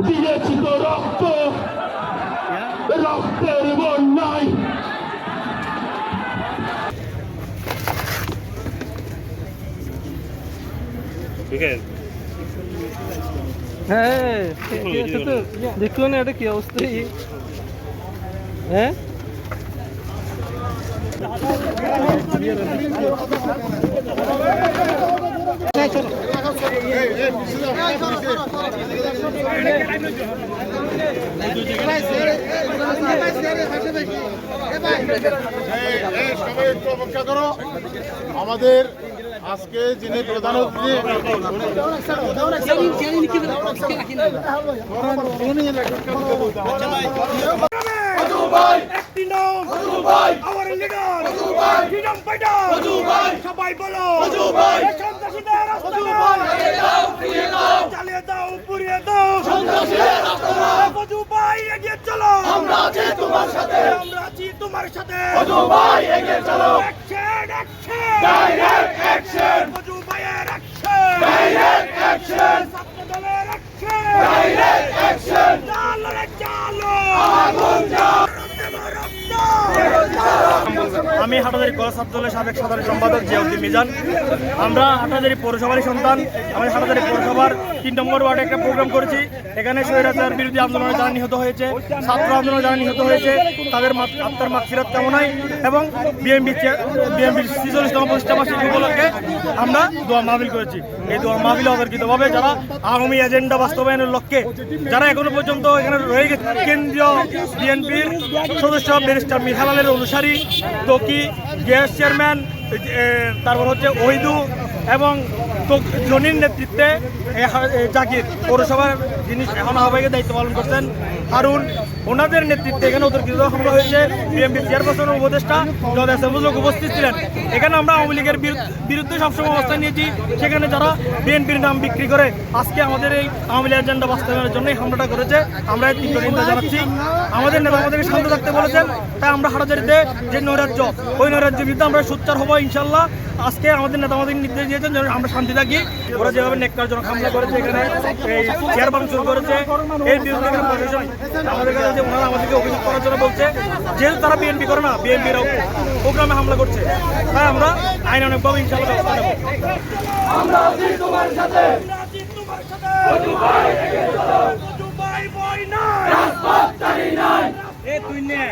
দিয়েছি তো রক্ত রক্তের বন্যায় হ্যাঁ কি আছে তো দেখল না এটা কি অবস্থা হ্যাঁ সবাই একটু আমাদের আজকে যিনি প্রধান অতিথি একটি নাম। আমার লিডার। Freedom fighter. সবাই বলো। এই সন্ত্রাসীদের আস্তানা চালিয়ে দাও পুড়িয়ে দাও। চালিয়ে দাও পুড়িয়ে দাও। সন্ত্রাসীদের রাস্তা মধু ভাই এগিয়ে চলো। আমরা আছি তোমার সাথে। আমরা আছি তোমার সাথে। মধু ভাই এগিয়ে চলো। Action action. Direct action. Madhu ভাইয়ের অ্যাকশন। Direct action. ছাত্র অ্যাকশন। Direct action. চালো রে চালো। আগুন আমি হাটাদারি কলা ছাত্র দলের সাবেক সাধারণ সম্পাদক জিয়াউদ্দিন মিজান। আমরা হাটাদারি পৌরসভারই সন্তান। আমাদের হাটাদারি পৌরসভার তিন নম্বর ওয়ার্ডে একটা প্রোগ্রাম করেছি। এখানে স্বৈরাচার বিরোধী আন্দোলনে যারা নিহত হয়েছে, ছাত্র আন্দোলনে যারা নিহত হয়েছে, তাদের আত্মার মাগফিরাত কামনায় এবং বিএমপি বিএমপির ছিচল্লিশতম প্রতিষ্ঠা বার্ষিকী উপলক্ষে আমরা দোয়া মাহবিল করেছি। এই দোয়া মাহবিল অতর্কিতভাবে যারা আওয়ামী এজেন্ডা বাস্তবায়নের লক্ষ্যে, যারা এখনও পর্যন্ত এখানে রয়ে গেছে কেন্দ্রীয় বিএনপির সদস্য ব্যারিস্টার মিথালালের অনুসারী তকি গ্যাস চেয়ারম্যান তারপর হচ্ছে ওহিদু এবং জনির নেতৃত্বে জাকির পৌরসভার যিনি এখন আহ্বায়কের দায়িত্ব পালন করছেন হারুন। ওনাদের নেতৃত্বে এখানে অতর্কিত হামলা হয়েছে। বিএনপি চেয়ারপারসন উপদেষ্টা এম উপস্থিত ছিলেন। এখানে আমরা আওয়ামী লীগের বিরুদ্ধে সবসময় অবস্থান নিয়েছি। সেখানে যারা বিএনপির নাম বিক্রি করে আজকে আমাদের এই আওয়ামী লীগ এজেন্ডা বাস্তবায়নের জন্যই হামলাটা করেছে। আমরা এই তীব্র নিন্দা জানাচ্ছি। আমাদের নেতা আমাদেরকে শান্ত থাকতে বলেছেন। তাই আমরা হাটাজারিতে যে নৈরাজ্য, ওই নৈরাজ্যের বিরুদ্ধে আমরা সোচ্চার হব ইনশাল্লাহ আজকে আমাদের নেতা আমাদের নির্দেশ দিয়েছেন যেন আমরা শান্তি থাকি। ওরা যেভাবে নেককার জন্য হামলা করেছে এখানে, এই চেয়ার ভাঙচুর করেছে এর বিরুদ্ধে এখানে প্রশাসন আমাদের কাছে যে ওনারা আমাদেরকে অভিযোগ করার জন্য বলছে যেহেতু তারা বিএনপি করে না বিএনপির প্রোগ্রামে হামলা করছে। তাই আমরা আইন অনেকভাবে ইনশাল্লাহ ব্যবস্থা নেব। আমরা আছি তোমার সাথে। মধু ভাই এগিয়ে চলো মধু ভাই বই নাই রাজপথ চালি নাই এ তুই নে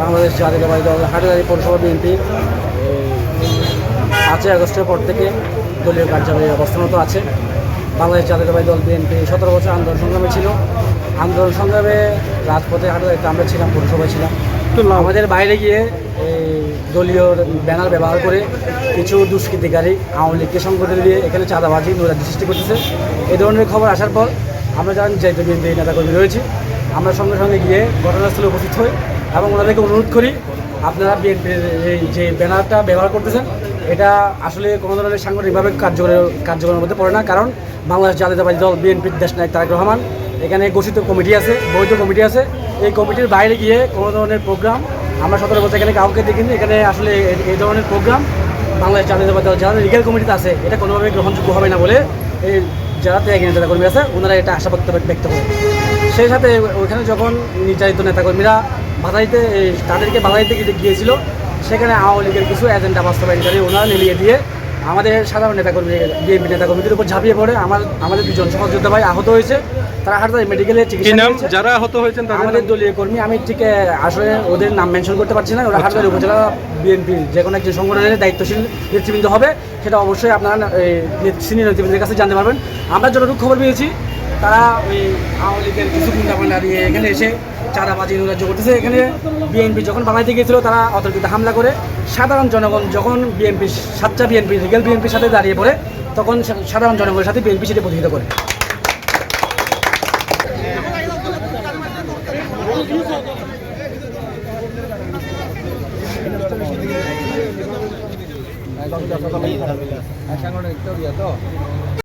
বাংলাদেশ জাতীয়তাবাদী দল হাটাদারি পৌরসভা বিএনপি পাঁচই আগস্টের পর থেকে দলীয় কার্যালয়ে অবস্থানত আছে। বাংলাদেশ জাতীয়তাবাদী দল বিএনপি সতেরো বছর আন্দোলন সংগ্রামে ছিল। আন্দোলন সংগ্রামে রাজপথে হাটাদারিতে আমরা ছিলাম পৌরসভায় ছিলাম। আমাদের বাইরে গিয়ে এই দলীয় ব্যানার ব্যবহার করে কিছু দুষ্কৃতিকারী আওয়ামী লীগকে সংগঠন দিয়ে এখানে চাঁদাবাজি নৈরাজ্য সৃষ্টি করতেছে। এই ধরনের খবর আসার পর আমরা জানি যে বিএনপি নেতাকর্মী রয়েছি আমরা সঙ্গে সঙ্গে গিয়ে ঘটনাস্থলে উপস্থিত হই এবং ওনাদেরকে অনুরোধ করি আপনারা বিএনপির এই যে ব্যানারটা ব্যবহার করতেছেন এটা আসলে কোনো ধরনের সাংগঠনিকভাবে কার্যকর কার্যক্রমের মধ্যে পড়ে না, কারণ বাংলাদেশ জাতীয়তাবাদী দল বিএনপির দেশ নায়ক তারেক রহমান, এখানে ঘোষিত কমিটি আছে, বৈধ কমিটি আছে। এই কমিটির বাইরে গিয়ে কোনো ধরনের প্রোগ্রাম, আমরা সতেরো বছর এখানে কাউকে দেখিনি, এখানে আসলে এই- ধরনের প্রোগ্রাম বাংলাদেশ জাতীয়তাবাদী দল যারা লিগেল কমিটিতে আছে, এটা কোনোভাবে গ্রহণযোগ্য হবে না বলে এই যারা ত্যাগী নেতাকর্মী আছে, ওনারা এটা আশা ব্যক্ত করে সেই সাথে ওইখানে যখন নির্যাতিত নেতাকর্মীরা বাধাইতে এই তাদেরকে বাধাইতে গিয়ে- গিয়েছিল সেখানে আওয়ামী লীগের কিছু এজেন্ডা বাস্তবায়নকারী ওনারা নিলিয়ে দিয়ে আমাদের সাধারণ নেতাকর্মী বিএনপি নেতাকর্মীদের উপর ঝাঁপিয়ে পড়ে। আমার আমাদের দুজন সহযোদ্ধা ভাই আহত হয়েছে। তারা হাটার মেডিকেলে চিকিৎসা যারা আহত হয়েছেন আমাদের দলীয় কর্মী আমি ঠিক আসলে ওদের নাম মেনশন করতে পারছি না। ওরা হাটবাড়ি উপজেলা বিএনপির যে কোনো একজন সংগঠনের দায়িত্বশীল নেতৃবৃন্দ হবে। সেটা অবশ্যই আপনারা সিনিয়র নেতৃবৃন্দের কাছে জানতে পারবেন। আমরা যতটুকু খবর পেয়েছি তারা ওই আওয়ামী লীগের কিছু গুন্ডাপান্ডা দিয়ে এখানে এসে চাঁদাবাজি নৈরাজ্য করতেছে। এখানে বিএনপি যখন বাংলাতে গিয়েছিল, তারা অতর্কিত হামলা করে। সাধারণ জনগণ যখন বিএনপির সাতটা বিএনপি, রিগেল বিএনপির সাথে দাঁড়িয়ে পড়ে, তখন সাধারণ জনগণের সাথে বিএনপি সেটা প্রতিহিত করে।